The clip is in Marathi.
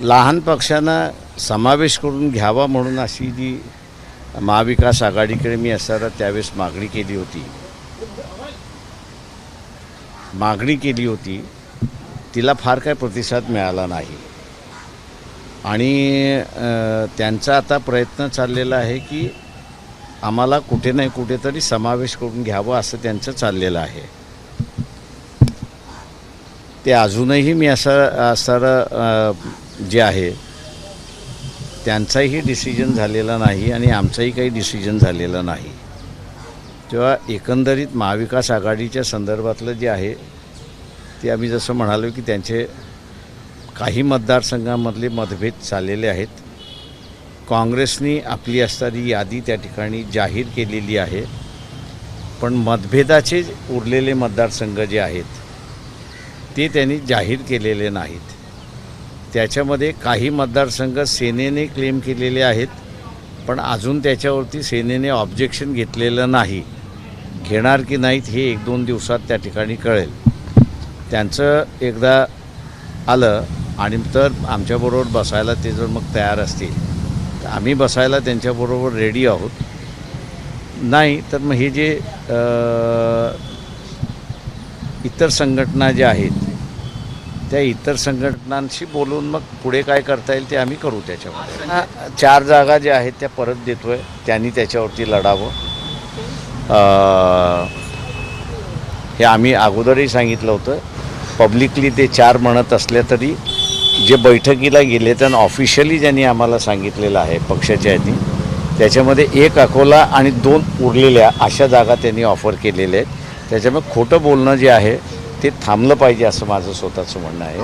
लहान पक्षांना समावेश करून घ्यावा म्हणून अशी जी महाविकास आघाडीकडे मी असताना त्यावेळेस मागणी केली होती. मागणी केली होती. तिला फार काय प्रतिसाद मिळाला नाही. आणि त्यांचा आता प्रयत्न चाललेला आहे की आम्हाला कुठे नाही कुठेतरी समावेश करून घ्यावा असं त्यांचं चाललेलं आहे. ते अजूनही मी असं असणारं जे आहे त्यांचाही डिसिजन झालेला नाही आणि आमचाही काही डिसिजन झालेला नाही. तेव्हा एकंदरीत महाविकास आघाडीच्या संदर्भातलं जे आहे ते आम्ही जसं म्हणालो की त्यांचे काही मतदारसंघामधले मतभेद चाललेले आहेत. काँग्रेसनी आपली असणारी यादी त्या ठिकाणी जाहीर केलेली आहे. पण मतभेदाचे उरलेले मतदारसंघ जे आहेत ते त्यांनी जाहीर केलेले नाहीत. त्याच्यामध्ये काही मतदारसंघ सेनेने क्लेम केलेले आहेत पण अजून त्याच्यावरती सेनेने ऑब्जेक्शन घेतलेलं नाही. घेणार की नाहीत हे एक दोन दिवसात त्या ठिकाणी कळेल. त्यांचं एकदा आलं आणि तर आमच्याबरोबर बसायला ते जर मग तयार असतील तर आम्ही बसायला त्यांच्याबरोबर रेडी आहोत. नाही तर मग हे जे इतर संघटना ज्या आहेत त्या इतर संघटनांशी बोलून मग पुढे काय करता येईल ते आम्ही करू त्याच्यामध्ये. हा, चार जागा ज्या आहेत त्या परत देतोय. त्यांनी त्याच्यावरती लढावं. हे आम्ही अगोदरही सांगितलं होतं. पब्लिकली ते चार म्हणत असले तरी जे बैठकीला गेले त्यांना ऑफिशियली ज्यांनी आम्हाला सांगितलेलं आहे पक्षाच्या यादी त्याच्यामध्ये एक अकोला आणि दोन उरलेल्या अशा जागा त्यांनी ऑफर केलेल्या आहेत. त्याच्यामुळे खोटं बोलणं जे आहे ते थांबलं पाहिजे असं माझं स्वतःचं म्हणणं आहे.